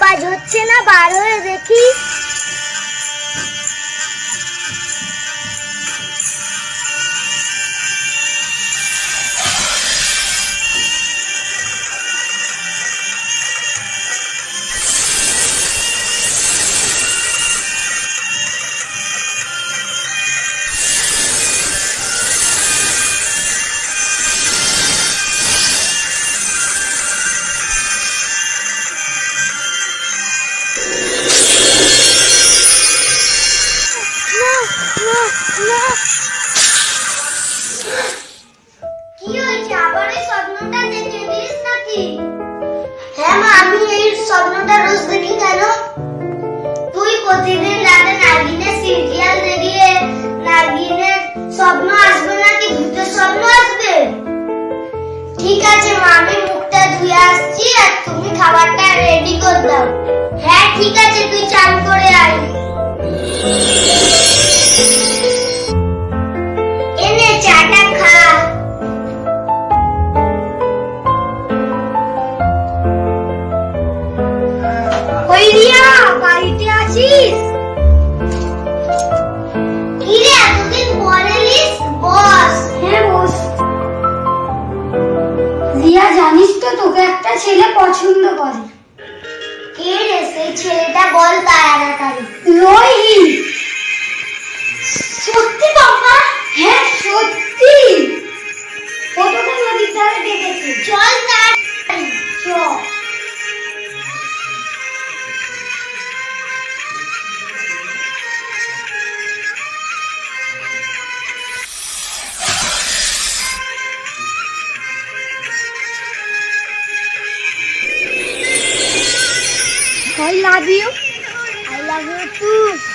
আওয়াজ হচ্ছে না বার হয়ে দেখি। হ্যাঁ মা এই স্বপ্নটা তুই প্রতিদিন রাতে নাগিনের সিরিয়াল দেখলে নাগিনের স্বপ্ন আসবে নাকি ভূতের স্বপ্ন আসবে? ঠিক আছে মা, আমি মুখটা ধুয়ে আসছি আর তুমি খাবারটা রেডি করে দাও। এতদিন পরে বস। হ্যাঁ বস। রিয়া জানিস তো তোকে একটা ছেলে পছন্দ করে। কে রে সেই ছেলেটা বল তাড়াতাড়ি। রোহিত। সত্যি বাবা? হ্যাঁ সত্যি। ও নদীর ধারে ডেকেছে চল I love you. I love you too.